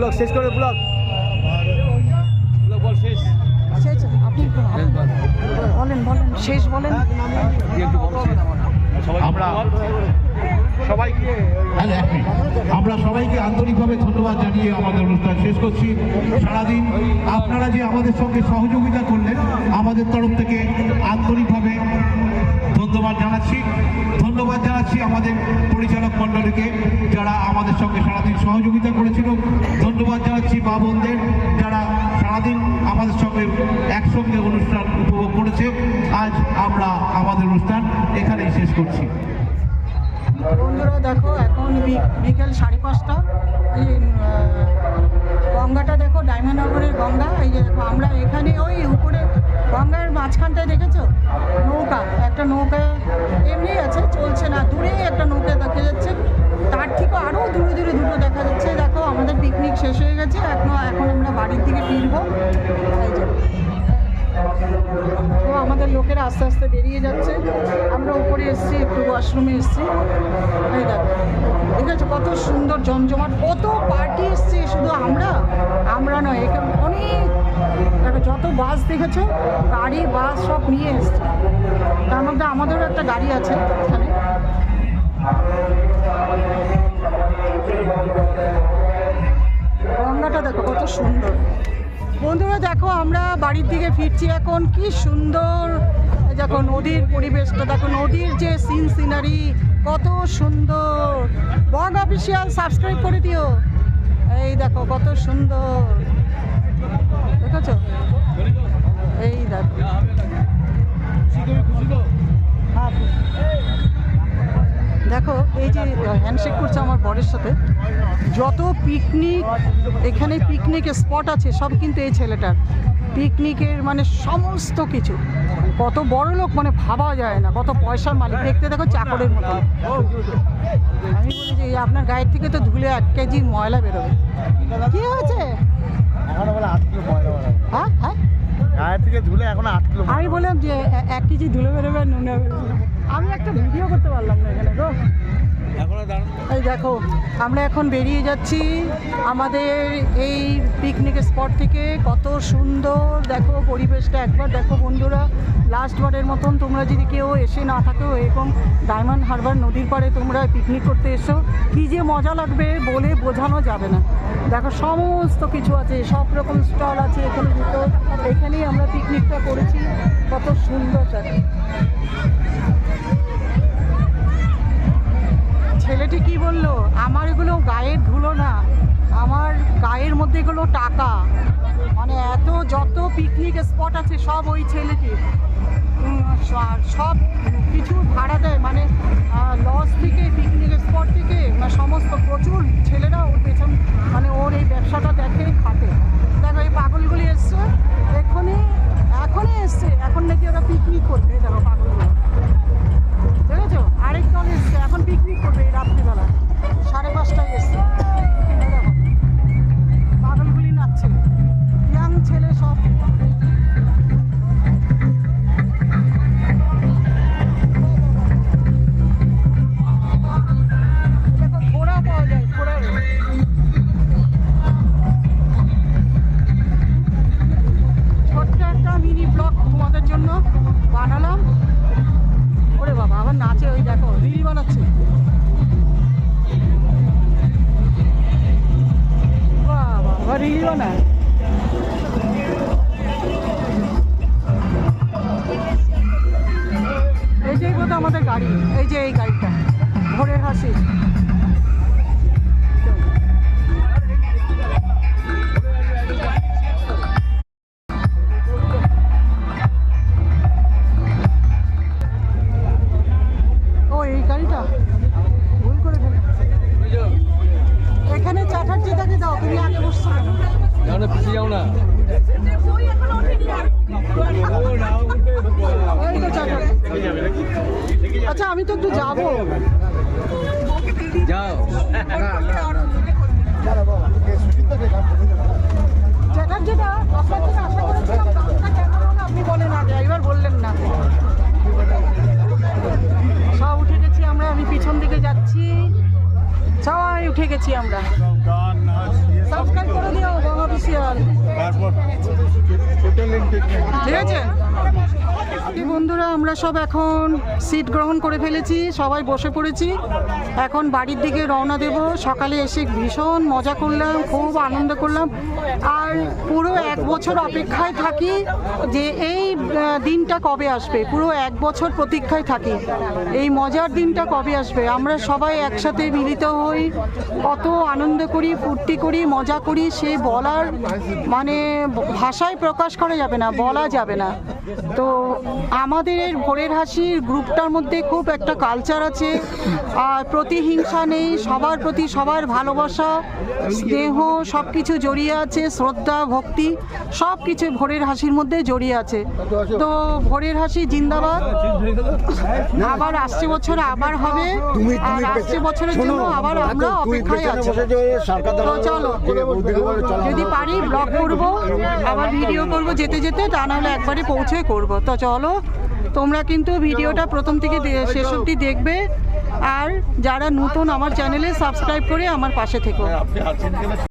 Blog শেষ করে blog. Blog বল শেষ। শেষ আপনি বলেন। বলেন শেষ বলেন। আমরা সবাইকে। এক আমরা সবাইকে আন্তরিকভাবে ধন্যবাদ জানিয়ে আমাদের অনুষ্ঠান শেষ করছি। সারাদিন আপনারা যে আমাদের সঙ্গে সহযোগিতা করলেন আমাদের তরফ থেকে আন্তরিকভাবে ধন্যবাদ জানাচ্ছি। ধন্যবাদ জানাচ্ছি আমাদের পরিচালক মণ্ডলীকে যারা আমাদের সঙ্গে সারাদিন সহযোগিতা করেছিল। ধন্যবাদ জানাচ্ছি মা বোনদের যারা সারাদিন আমাদের সঙ্গে একসঙ্গে অনুষ্ঠান উপভোগ করেছে। আজ আমরা আমাদের অনুষ্ঠান এখানেই শেষ করছি। বন্ধুরা দেখো, এখন বিকেল সাড়ে পাঁচটা। এই গঙ্গাটা দেখো, ডায়মন্ড হারবারের গঙ্গা। এই যে দেখো, আমরা এখানে ওই গঙ্গার মাঝখানটায় দেখেছ? নৌকা, একটা নৌকা এমনি আছে, চলছে না। দূরে একটা নৌকা দেখা যাচ্ছে। তার থেকে আরও দূরে দূরে দুটো দেখা যাচ্ছে। দেখো, আমাদের পিকনিক শেষ হয়ে গেছে। এখন এখন আমরা বাড়ির দিকে ফিরবো। এই যে। তো আমাদের লোকেরা আস্তে আস্তে বেরিয়ে যাচ্ছে। আমরা উপরে এসেছি, একটু ওয়াশরুমে এসেছি। এই দেখো ঠিক আছে কত সুন্দর জমজমাট? কত পার্টি এসছে, শুধু আমরা? আমরা নয় এখানে অনেক দেখো, যত বাস দেখেছ, গাড়ি বাস সব নিয়ে এসছে। তার মধ্যে আমাদেরও একটা গাড়ি আছে এখানে। গঙ্গাটা দেখো, কত সুন্দর। বন্ধুরা, দেখো, আমরা বাড়ির দিকে ফিরছি এখন। কি সুন্দর দেখো নদীর পরিবেশটা, দেখো, নদীর যে সিন সিনারি কত সুন্দর। বং অফিসিয়াল সাবস্ক্রাইব করে দিও। এই দেখো, কত সুন্দর। দেখেছ? এই দেখো। দেখো, এই যে হ্যান্ডশেক করছে আমার বরের সাথে। যত পিকনিক এখানে পিকনিক স্পট আছে, সব কিন্তু এই ছেলেটার। পিকনিকের মানে সমস্ত কিছু। কত বড় লোক মানে ভাবা যায় না, কত পয়সার মালিক। দেখতে দেখো চাকরের মতো আমি বলি যে আপনার গায়ের থেকে তো ধুলে এক কেজি ময়লা বেরোবে। কি হয়েছে? এখনও বলে আট কিলো ময়লা হ্যাঁ হ্যাঁ। গায়ের থেকে ধুলে এখন আট কিলো আমি বললাম যে এক কেজি ধুলে বেরোবে নুন নুনে বেরোবে আমি একটা ভিডিও করতে পারলাম না এখানে দাঁড়ান। এই দেখো আমরা এখন বেরিয়ে যাচ্ছি আমাদের এই পিকনিক স্পট থেকে। কত সুন্দর দেখো পরিবেশটা। একবার দেখো বন্ধুরা লাস্ট বারের মতন তোমরা যদি কেউ এসে না থাকো এরকম ডায়মন্ড হারবার নদীর পাড়ে তোমরা পিকনিক করতে এসো কী যে মজা লাগবে বলে বোঝানো যাবে না। দেখো সমস্ত কিছু আছে সব রকম স্টল আছে এখানে দুটো। এখানেই আমরা পিকনিকটা করেছি। কত সুন্দর দেখো ছেলেটি কি বলল? আমার এগুলো গায়ের ধুলো না। আমার গায়ের মধ্যে এগুলো টাকা। মানে এত যত পিকনিক স্পট আছে, সব ওই ছেলেটি সব কিছু ভাড়া দেয়। মানে লস থেকে পিকনিক স্পট থেকে মানে সমস্ত প্রচুর ছেলেরা ওর পেছন মানে ওর রিল বানাচ্ছে। বাবা রিল বানায়। এই যে বোধ আমাদের গাড়ি, এই যে এই গাড়িটা, ভোরের হাসি। না। আচ্ছা আমি তো একটু যাব। যাও। দিকে উঠে গেছি আমরা। সাবস্ক্রাইব করে দিও ঠিক আছে? বন্ধুরা, আমরা সব এখন সিট গ্রহণ করে ফেলেছি, সবাই বসে পড়েছি। এখন বাড়ির দিকে রওনা দেব। সকালে এসে ভীষণ মজা করলাম, খুব আনন্দ করলাম। আর পুরো এক বছর অপেক্ষায় থাকি যে এই দিনটা কবে আসবে? পুরো এক বছর প্রতীক্ষায় থাকি। এই মজার দিনটা কবে আসবে? আমরা সবাই একসাথে মিলিত হই। কত আনন্দ করি, ফুর্তি করি, মজা করি। সে বলার মানে ভাষায় প্রকাশ করা যাবে না, বলা যাবে না। তো আমাদের ভোরের হাসির গ্রুপটার মধ্যে খুব একটা কালচার আছে। আর প্রতিহিংসা নেই সবার প্রতি সবার ভালোবাসা স্নেহ সব কিছু জড়িয়ে আছে শ্রদ্ধা ভক্তি সব কিছু ভোরের হাসির মধ্যে জড়িয়ে আছে। তো ভোরের হাসি জিন্দাবাদ। আবার আসছে বছর আবার হবে আর আসছে বছরের জন্য আবার আমরা অপেক্ষায় আছি। তো চলো যদি পারি ব্লগ করব আবার ভিডিও করব যেতে যেতে তা নাহলে একবারে পৌঁছে করব। তো চলো, তোমরা কিন্তু ভিডিওটা প্রথম থেকে শেষ অবধি দেখবে। আর যারা নতুন আমার চ্যানেলে সাবস্ক্রাইব করে আমার পাশে থেকো।